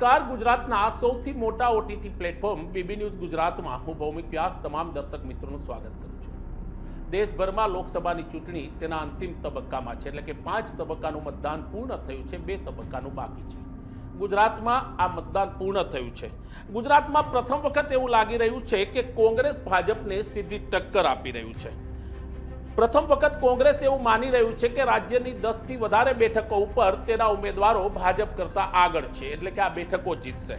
નમસ્કાર. ગુજરાતના સૌથી મોટા ઓટીટી પ્લેટફોર્મ બીબી ન્યૂઝ ગુજરાતમાં હું ભૌમિક વ્યાસ તમામ દર્શક મિત્રોનું સ્વાગત કરું છું. દેશભરમાં લોકસભાની ચૂંટણી તેના અંતિમ તબક્કામાં છે. એટલે કે પાંચ તબક્કાનું મતદાન પૂર્ણ થયું છે. બે તબક્કાનું બાકી છે. ગુજરાતમાં આ મતદાન પૂર્ણ થયું છે. ગુજરાતમાં પ્રથમ વખત એવું લાગી રહ્યું છે કે કોંગ્રેસ ભાજપને સીધી ટક્કર આપી રહ્યું છે. પ્રથમ વખત કોંગ્રેસ એવું માની રહ્યું છે કે રાજ્યની દસથી વધારે બેઠકો ઉપર તેના ઉમેદવારો ભાજપ કરતા આગળ છે, એટલે કે આ બેઠકો જીતશે.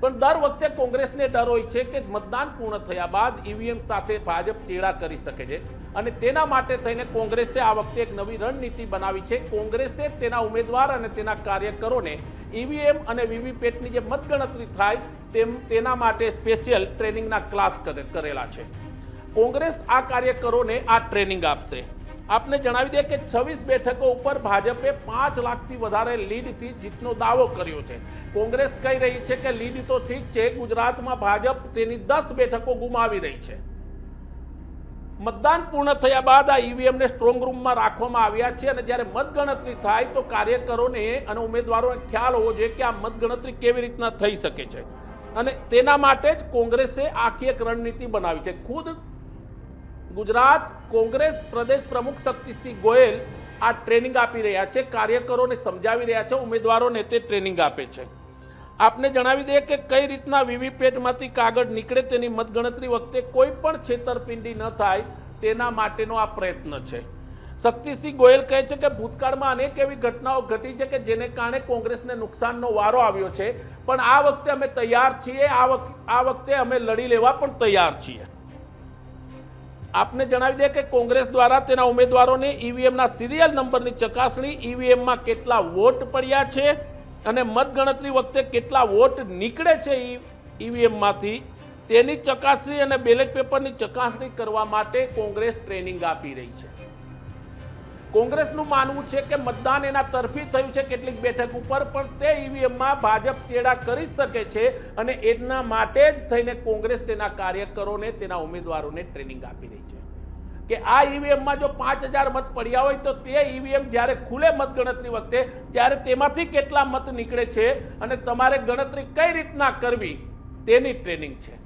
પણ દર વખતે કોંગ્રેસને ડર હોય છે કે મતદાન પૂર્ણ થયા બાદ ઈવીએમ સાથે ભાજપ ચેડા કરી શકે છે અને તેના માટે થઈને કોંગ્રેસે આ વખતે એક નવી રણનીતિ બનાવી છે. કોંગ્રેસે તેના ઉમેદવાર અને તેના કાર્યકરોને ઈવીએમ અને વીવીપેટની જે મતગણતરી થાય તેમ તેના માટે સ્પેશિયલ ટ્રેનિંગના ક્લાસ કરે- કરેલા છે. કોંગ્રેસ આ કાર્યકરોને આ ટ્રેનિંગ આપશે. આપને જણાવી દે કે છવ્વીસ બેઠકો ઉપર ભાજપે પાંચ લાખથી વધારે લીડથી જીતનો દાવો કર્યો છે. કોંગ્રેસ કહી રહી છે કે લીડ તો ઠીક છે, ગુજરાતમાં ભાજપ તેની દસ બેઠકો ગુમાવી રહી છે. મતદાન પૂર્ણ થયા બાદ આ ઈવીએમને સ્ટ્રોંગ રૂમમાં રાખવામાં આવ્યા છે અને જ્યારે મતગણતરી થાય તો કાર્યકરોને અને ઉમેદવારોને ખ્યાલ હોવો જોઈએ કે આ મતગણતરી કેવી રીતના થઈ શકે છે. અને તેના માટે જ કોંગ્રેસે આખી એક રણનીતિ બનાવી છે. ખુદ ગુજરાત કોંગ્રેસ પ્રદેશ પ્રમુખ શક્તિસિંહ ગોયલ આ ટ્રેનિંગ આપી રહ્યા છે, કાર્યકરોને સમજાવી રહ્યા છે, ઉમેદવારોને તે ટ્રેનિંગ આપે છે. આપને જણાવી દઈએ કે કઈ રીતના વીવીપેટમાંથી કાગળ નીકળે તેની મતગણતરી વખતે કોઈ પણ છેતરપિંડી ન થાય તેના માટેનો આ પ્રયત્ન છે. શક્તિસિંહ ગોયલ કહે છે કે ભૂતકાળમાં અનેક એવી ઘટનાઓ ઘટી છે કે જેને કારણે કોંગ્રેસને નુકસાનનો વારો આવ્યો છે. પણ આ વખતે અમે તૈયાર છીએ, આ વખ- આ વખતે અમે લડી લેવા પણ તૈયાર છીએ. આપને જણાવી દે કે કોંગ્રેસ દ્વારા તેના ઉમેદવારોને ઈવીએમના સિરિયલ નંબરની ચકાસણી ઈવીએમમાં કેટલા વોટ પડ્યા છે અને મતગણતરી વખતે કેટલા વોટ નીકળે છે ઈવીએમમાંથી તેની ચકાસણી અને બેલેટ પેપરની ચકાસણી કરવા માટે કોંગ્રેસ ટ્રેનિંગ આપી રહી છે. કોંગ્રેસનું માનવું છે કે મતદાન એના તરફી થયું છે. કેટલીક બેઠક ઉપર પણ તે ઈવીએમમાં ભાજપ ચેડા કરી શકે છે અને એના માટે જ થઈને કોંગ્રેસ તેના કાર્યકરોને, તેના ઉમેદવારોને ટ્રેનિંગ આપી રહી છે. કે આ ઈવીએમમાં જો પાંચ હજાર મત પડ્યા હોય તો તે ઈવીએમ જ્યારે ખુલે મતગણતરી વખતે, ત્યારે તેમાંથી કેટલા મત નીકળે છે અને તમારે ગણતરી કઈ રીતના કરવી, તેની ટ્રેનિંગ છે.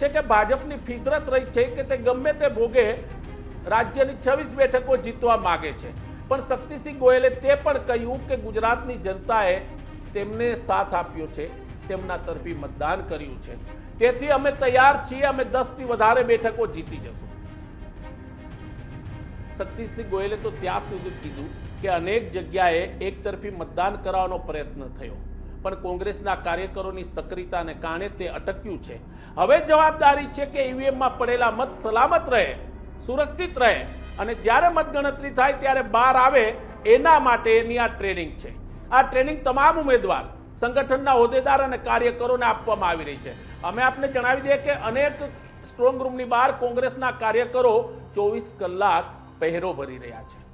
છે કે ભાજપની ફિતરત રહી છે કે તે ગમે તે ભોગે રાજ્યની છવ્વીસ બેઠકો જીતવા માગે છે. પણ શક્તિસિંહ ગોયલે તે પણ કહ્યું કે ગુજરાતની જનતાએ તેમને સાથ આપ્યો છે, તેમના તરફી મતદાન કર્યું છે. તેથી અમે તૈયાર છીએ, અમે દસથી વધારે બેઠકો જીતી જશું. શક્તિસિંહ ગોયલે તો ત્યાં સુધી કીધું કે અનેક જગ્યાએ એકતરફી મતદાન કરાવવાનો પ્રયત્ન થયો. પણ કોંગ્રેસના કાર્યકરોની સક્રિયતાને કારણે તે અટક્યું છે. હવે જવાબદારી છે કે ઈવીએમમાં પડેલા મત સલામત રહે, સુરક્ષિત રહે અને જ્યારે મતગણતરી થાય ત્યારે બહાર આવે એના માટેની આ ટ્રેનિંગ છે. આ ટ્રેનિંગ તમામ ઉમેદવાર, સંગઠનના હોદ્દેદાર અને કાર્યકરોને આપવામાં આવી રહી છે. અમે આપને જણાવી દઈએ કે અનેક સ્ટ્રોંગ રૂમની બહાર કોંગ્રેસના કાર્યકરો ચોવીસ કલાક પહેરો ભરી રહ્યા છે.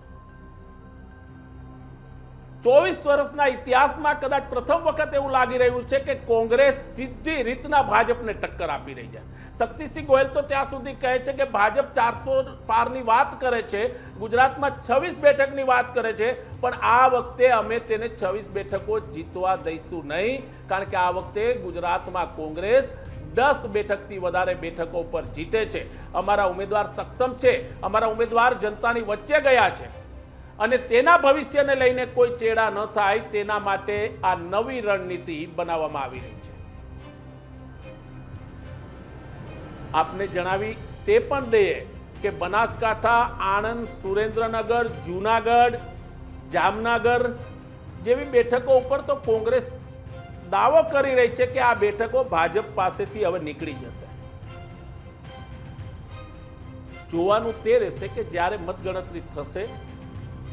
ચોવીસ વર્ષના ઇતિહાસમાં કદાચ પ્રથમ વખત એવું લાગી રહ્યું છે કે કોંગ્રેસ સીધી રીતના ભાજપને ટક્કર આપી રહી છે. શક્તિસિંહ ગોયલ તો ત્યાં સુધી કહે છે કે ભાજપ ચારસો પારની વાત કરે છે, ગુજરાતમાં છવ્વીસ બેઠકની વાત કરે છે, પણ આ વખતે અમે તેને છવ્વીસ બેઠકો જીતવા દઈશું નહીં, કારણ કે આ વખતે ગુજરાતમાં કોંગ્રેસ દસ બેઠકથી વધારે બેઠકો પર જીતે છે. અમારા ઉમેદવાર સક્ષમ છે, અમારા ઉમેદવાર જનતાની વચ્ચે ગયા છે. અને તેના ભવિષ્યને લઈને કોઈ ચેડા ન થાય, તેના માટે આ નવી રણનીતિ બનાવવામાં આવી રહી છે. આપને જણાવી તે પણ દઈએ કે બનાસકાંઠા, આણંદ, સુરેન્દ્રનગર, જૂનાગઢ, જામનગર જેવી બેઠકો ઉપર તો કોંગ્રેસ દાવો કરી રહી છે કે આ બેઠકો ભાજપ પાસેથી હવે નીકળી જશે. જોવાનું તે રહેશે કે જ્યારે મતગણતરી થશે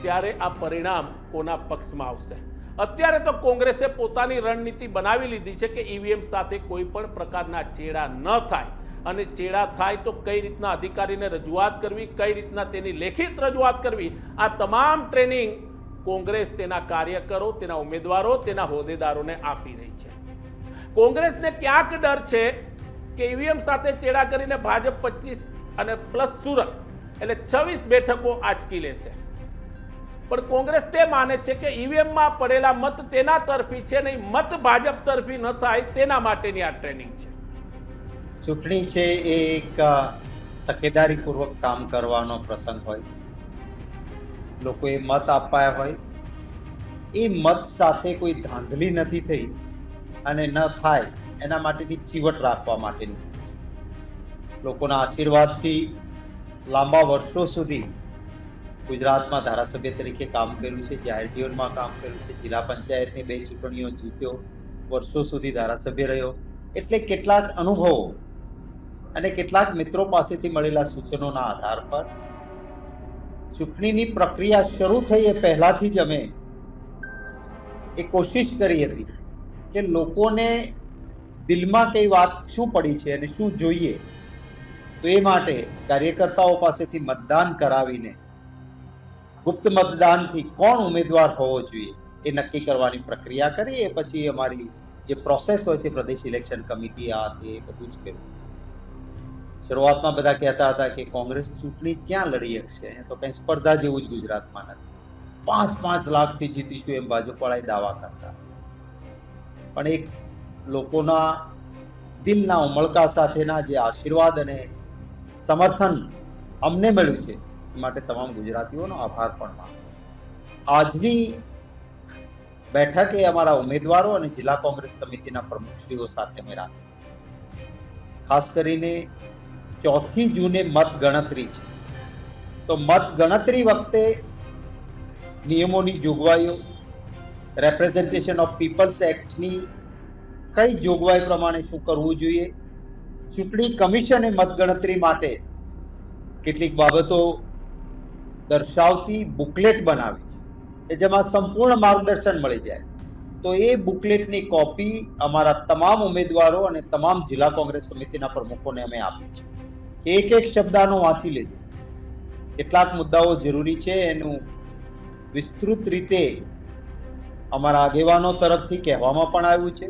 ત્યારે આ પરિણામ કોના પક્ષમાં આવશે? અત્યારે તો કોંગ્રેસે પોતાની રણનીતિ બનાવી લીધી છે કે ઈવીએમ સાથે કોઈ પણ પ્રકારના ચેડા ન થાય. અને ચેડા થાય તો કઈ રીતના અધિકારીને રજૂઆત કરવી, કઈ રીતના તેની લેખિત રજૂઆત કરવી, આ તમામ ટ્રેનિંગ કોંગ્રેસ તેના કાર્યકરો, તેના ઉમેદવારો, તેના હોદ્દેદારોને આપી રહી છે. કોંગ્રેસને ક્યાંક ડર છે કે ઈવીએમ સાથે ચેડા કરીને ભાજપ પચીસ અને પ્લસ સુરત એટલે છવ્વીસ બેઠકો આંચકી લેશે. પણ કોંગ્રેસ તે માને છે કે ઈવીએમમાં પડેલા મત તેના તરફી છે નહીં, મત ભાજપ તરફી ન થાય તેના માટેની આ ટ્રેનિંગ છે. ચૂંટણી છે એ એક તકેદારીપૂર્વક કામ કરવાનો પ્રસંગ હોય છે. લોકોએ મત આપ્યા હોય. એ મત સાથે કોઈ ધાંધલી નથી થઈ અને ન થાય એના માટેની ચીવટ રાખવા માટેની. લોકોના આશીર્વાદથી લાંબા વર્ષો સુધી ગુજરાતમાં ધારાસભ્ય તરીકે કામ કર્યું છે જાહેર જીવનમાં કામ કર્યું છે, જિલ્લા પંચાયતની બે ચૂંટણીઓ જીત્યો, વર્ષો સુધી ધારાસભ્ય રહ્યો. એટલે કેટલાક અનુભવો અને કેટલાક મિત્રો પાસેથી મળેલા સૂચનોના આધાર પર ચૂંટણીની પ્રક્રિયા શરૂ થઈ એ પહેલાથી જ અમે એ કોશિશ કરી હતી કે લોકોને દિલમાં કઈ વાત શું પડી છે અને શું જોઈએ, તો એ માટે કાર્યકર્તાઓ પાસેથી મતદાન કરાવીને ગુપ્ત મતદાનથી કોણ ઉમેદવાર હોવો જોઈએ એ નક્કી કરવાની પ્રક્રિયા કરી એ પછી અમારી જે પ્રોસેસ હોય છે, પ્રદેશ ઇલેક્શન કમિટી આ તે બધું જ કર્યું શરૂઆતમાં બધા કહેતા હતા કે કોંગ્રેસ ચૂંટણી ક્યાં લડી શકશે? તો કંઈ સ્પર્ધા જેવું જ ગુજરાતમાં નથી. પાંચ પાંચ લાખથી જીતીશું એમ ભાજપવાળાએ દાવા કરતા. પણ એક લોકોના દિલના ઉમળકા સાથેના જે આશીર્વાદ અને સમર્થન અમને મળ્યું છે માટે તમામ ગુજરાતીઓનો આભાર પણ માનું આજની બેઠકે અમારા ઉમેદવારો અને જિલ્લા કોંગ્રેસ સમિતિના પ્રમુખશ્રીઓ સાથે અમે રાખી ખાસ કરીને ચોથી જૂને મત ગણતરી છે. તો મત ગણતરી વખતે નિયમોની જોગવાઈઓ રેપ્રેઝન્ટેશન ઓફ પીપલ્સ એક્ટની કઈ જોગવાઈ પ્રમાણે શું કરવું જોઈએ, ચૂંટણી કમિશને મતગણતરી માટે કેટલીક બાબતો દર્શાવતી બુકલેટ બનાવી કે જેમાં સંપૂર્ણ માર્ગદર્શન મળી જાય. તો એ બુકલેટની કોપી અમારા તમામ ઉમેદવારો અને તમામ જિલ્લા કોંગ્રેસ સમિતિના પ્રમુખોને અમે આપી છે. એક એક શબ્દાનો વાંચી લેજો. કેટલાક મુદ્દાઓ જરૂરી છે, એનું વિસ્તૃત રીતે અમારા આગેવાનો તરફથી કહેવામાં પણ આવ્યું છે.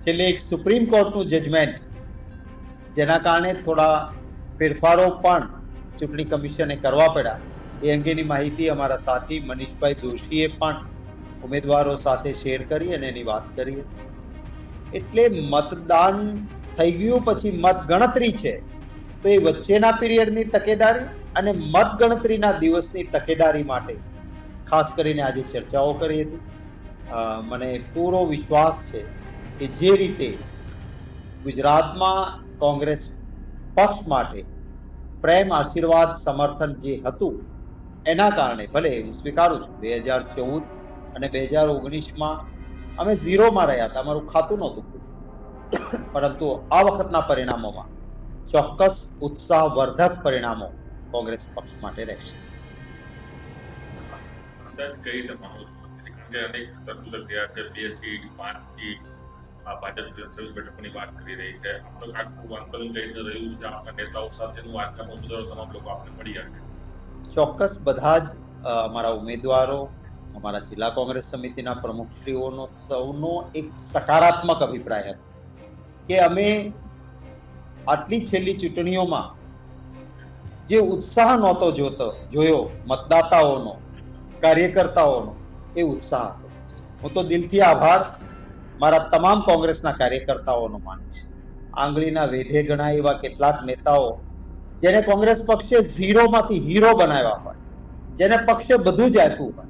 છેલ્લે એક સુપ્રીમ કોર્ટનું જજમેન્ટ જેના કારણે થોડા ફેરફારો પણ ચૂંટણી કમિશને કરવા પડ્યા. એ અંગેની માહિતી અમારા સાથી મનીષભાઈ જોશીએ પણ ઉમેદવારો સાથે શેર કરી અને એની વાત કરી એટલે મતદાન થઈ ગયું, પછી મત ગણતરી છે. તો એ વચ્ચેના પીરિયડની તકેદારી અને મત ગણતરીના દિવસની તકેદારી માટે ખાસ કરીને આજે ચર્ચાઓ કરી હતી. મને પૂરો વિશ્વાસ છે કે જે રીતે ગુજરાતમાં કોંગ્રેસ પક્ષ માટે પ્રેમ, આશીર્વાદ, સમર્થન જે હતું એના કારણે, ભલે હું સ્વીકારું છું, બે હજાર ચૌદ અને બે હજાર ઓગણીસમાં અમે ઝીરોમાં રહ્યા હતા, અમારું ખાતું નહોતું પરંતુ આ વખતના પરિણામોમાં ચોક્કસ ઉત્સાહવર્ધક પરિણામો કોંગ્રેસ પક્ષ માટે રહેશે. કઈ બેઠકોની વાત કરી રહી છે. તમામ લોકો આપણે મળી આવે ચોક્કસ બધા જ અમારા ઉમેદવારો, અમારા જિલ્લા કોંગ્રેસ સમિતિના પ્રમુખશ્રીઓનો, સૌનો એક સકારાત્મક અભિપ્રાય હતો કે અમે આટલી છેલ્લી ચૂંટણીઓમાં જે ઉત્સાહ નહોતો જોતો, જોયો, મતદાતાઓનો, કાર્યકર્તાઓનો, એ ઉત્સાહ હતો. હું તો દિલથી આભાર. મારા તમામ કોંગ્રેસના કાર્યકર્તાઓનો માનું છું આંગળીના વેઢે ગણાય એવા કેટલાક નેતાઓ જેને કોંગ્રેસ પક્ષે ઝીરોમાંથી હીરો બનાવ્યા હોય, જેને પક્ષે બધું જ આપ્યું હોય,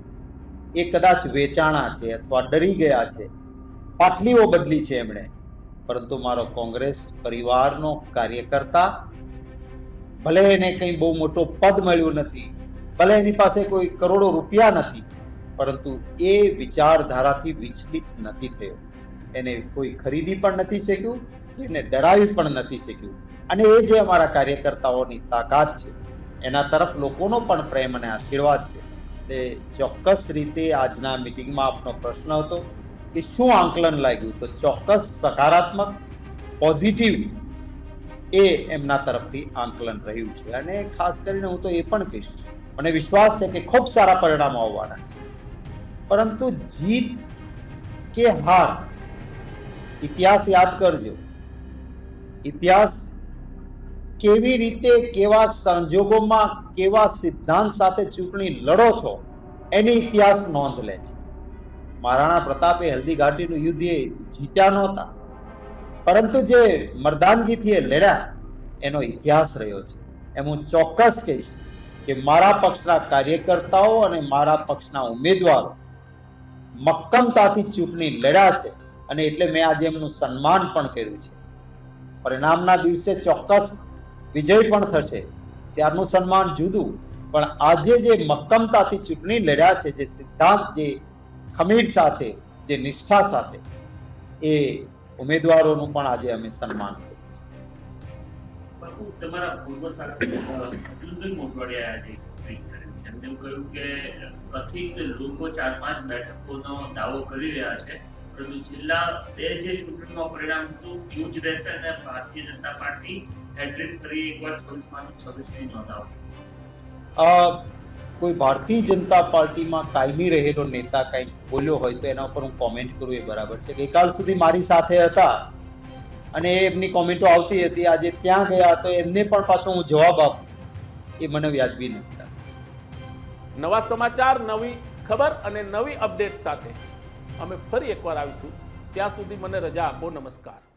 એ કદાચ વેચાણા છે અથવા ડરી ગયા છે. પાટલીઓ બદલી છે એમણે. પરંતુ મારો કોંગ્રેસ પરિવારનો કાર્યકર્તા, ભલે એને કંઈ બહુ મોટો પદ મળ્યું નથી, ભલે એની પાસે કોઈ કરોડો રૂપિયા નથી, પરંતુ એ વિચારધારાથી વિચલિત નથી થયો. એને કોઈ ખરીદી પણ નથી શક્યું એને ડરાવી પણ નથી શક્યું. અને એ જે અમારા કાર્યકર્તાઓની તાકાત છે, એના તરફ લોકોનો પણ પ્રેમ અને આશીર્વાદ છે. તે ચોક્કસ રીતે આજના મિટિંગમાં આપનો પ્રશ્ન હતો કે શું આંકલન લાગ્યું? તો ચોક્કસ સકારાત્મક, પોઝિટિવ એ એમના તરફથી આંકલન રહ્યું છે. અને ખાસ કરીને હું તો એ પણ કહીશ, મને વિશ્વાસ છે કે ખૂબ સારા પરિણામો આવવાના છે. પરંતુ જીત કે હાર, ઇતિહાસ યાદ કરજો. ઇતિહાસ કેવી રીતે, કેવા સંજોગોમાં, કેવા સિદ્ધાંત સાથે ચૂંટણી લડો છો, એની ઇતિહાસ નોંધ લે છે. મહારાણા પ્રતાપે હલ્દી ઘાટીનું યુદ્ધ એ જીત્યા નહોતા. પરંતુ જે મરદાનજીથી એ લડ્યા, એનો ઇતિહાસ રહ્યો છે. એમ હું ચોક્કસ કહીશ કે મારા પક્ષના કાર્યકર્તાઓ અને મારા પક્ષના ઉમેદવારો મક્કમતાથી ચૂંટણી લડ્યા છે અને એટલે મેં આજે એમનું સન્માન પણ કર્યું છે. પરિણામના દિવસે ચોક્કસ વિજય પણ થશે. ત્યારનું સન્માન જુદું, પણ આજે જે મક્કમતાથી ચૂંટણી લડ્યા છે, જે સિદ્ધાંત, જે ખમીર સાથે, જે નિષ્ઠા સાથે, એ ઉમેદવારોનું પણ આજે અમે સન્માન તમારા પૂર્વ સાથે કહ્યું કે કથિત લોકો ચાર પાંચ બેઠકોનો દાવો કરી રહ્યા છે. છેલ્લા બે જે ચૂંટણીમાં પરિણામ હતું એવું જ રહેશે અને ભારતીય જનતા પાર્ટી હેડ્રિક કરી એકવાર છવ્વીસ છવ્વીસની નોંધાવશે. કોઈ ભારતીય જનતા પાર્ટીમાં કાયમી રહેલો નેતા કંઈક બોલ્યો હોય તો એના ઉપર હું કોમેન્ટ કરું એ બરાબર છે. ગઈકાલ સુધી મારી સાથે હતા અને એમની કોમેન્ટો આવતી હતી. આજે ત્યાં ગયા તો એમને પણ પાછો હું જવાબ આપું. એ મને વ્યાજબી નથી નવા સમાચાર નવી ખબર અને નવી અપડેટ સાથે અમે ફરી એકવાર આવીશું. ત્યાં સુધી મને રજા આપો. નમસ્કાર.